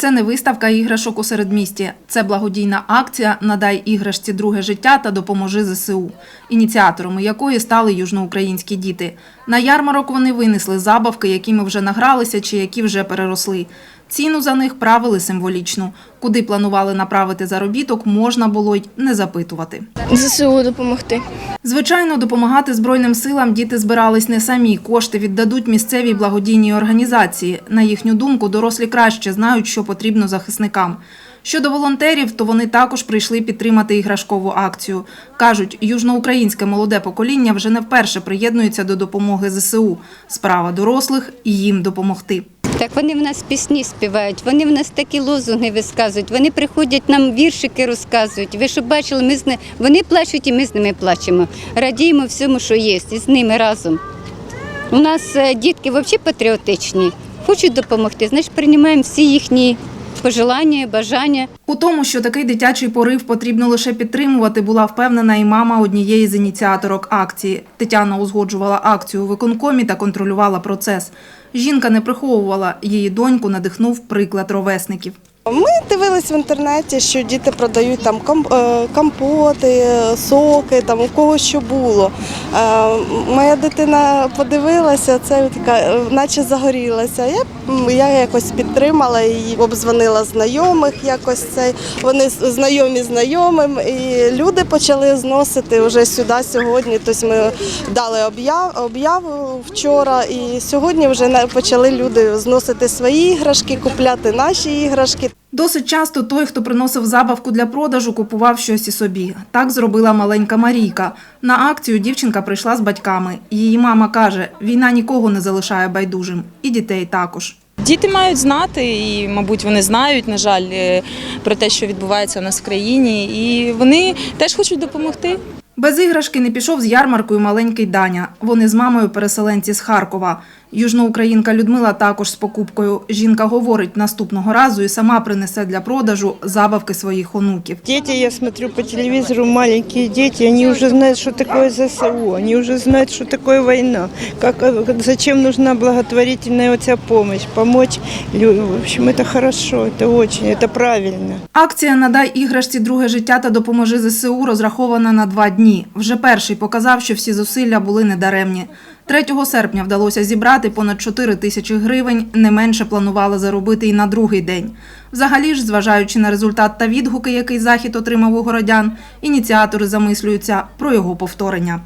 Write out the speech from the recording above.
це не виставка іграшок у середмісті. Це благодійна акція Надай іграшці друге життя та допоможи ЗСУ, ініціаторами якої стали южноукраїнські діти. На ярмарок вони винесли забавки, якими вже награлися чи які вже переросли. Ціну за них правили символічну. Куди планували направити заробіток, можна було й не запитувати. ЗСУ допомогти. Звичайно, допомагати Збройним силам діти збирались не самі. Кошти віддадуть місцевій благодійній організації. На їхню думку, дорослі краще знають, що потрібно захисникам. Щодо волонтерів, то вони також прийшли підтримати іграшкову акцію. Кажуть, южноукраїнське молоде покоління вже не вперше приєднується до допомоги ЗСУ. Справа дорослих і їм допомогти. Так вони в нас пісні співають, вони в нас такі лозунги висказують, вони приходять нам віршики розказують. Ви що бачили, ми з не... вони плачуть і ми з ними плачемо. Радіємо всьому, що є, і з ними разом. У нас е, дітки взагалі патріотичні, хочуть допомогти, значить приймаємо всі їхні пожелання, бажання. У тому, що такий дитячий порив потрібно лише підтримувати, була впевнена і мама однієї з ініціаторок акції. Тетяна узгоджувала акцію у виконкомі та контролювала процес. Жінка не приховувала, її доньку надихнув приклад ровесників. Ми дивились в інтернеті, що діти продають там е, компоти, соки, там у кого що було. Е, Моя дитина подивилася, це така, е, наче загорілася. Я, я якось підтримала її, обдзвонила знайомих, якось цей. Вони знайомі знайомим, і люди почали зносити вже сюди сьогодні. Тобто ми дали об'яв, об'яву вчора, і сьогодні вже почали люди зносити свої іграшки, купляти наші іграшки. Досить часто той, хто приносив забавку для продажу, купував щось і собі. Так зробила маленька Марійка. На акцію дівчинка прийшла з батьками. Її мама каже, війна нікого не залишає байдужим, і дітей також. Діти мають знати, і, мабуть, вони знають, на жаль, е, про те, що відбувається у нас в країні, і вони теж хочуть допомогти. Без іграшки не пішов з ярмаркою маленький Даня. Вони з мамою переселенці з Харкова. Южноукраїнка Людмила також з покупкою. Жінка говорить, наступного разу і сама принесе для продажу забавки своїх онуків. Дети, я смотрю по телевизору, маленькие дети, они уже знают, что такое ЗСУ, они уже знают, что такое война, как, э, зачем нужна благотворительная вот вся помощь, помочь. лю- В общем, это хорошо, это очень, это правильно. Акція Надай іграшці друге життя та допоможи ЗСУ розрахована на два дні. Вже перший показав, що всі зусилля були недаремні. 3 серпня вдалося зібрати понад 4 тисячі гривень. Не менше планували заробити і на другий день. Взагалі ж, зважаючи на результат та відгуки, який захід отримав у городян, ініціатори замислюються про його повторення.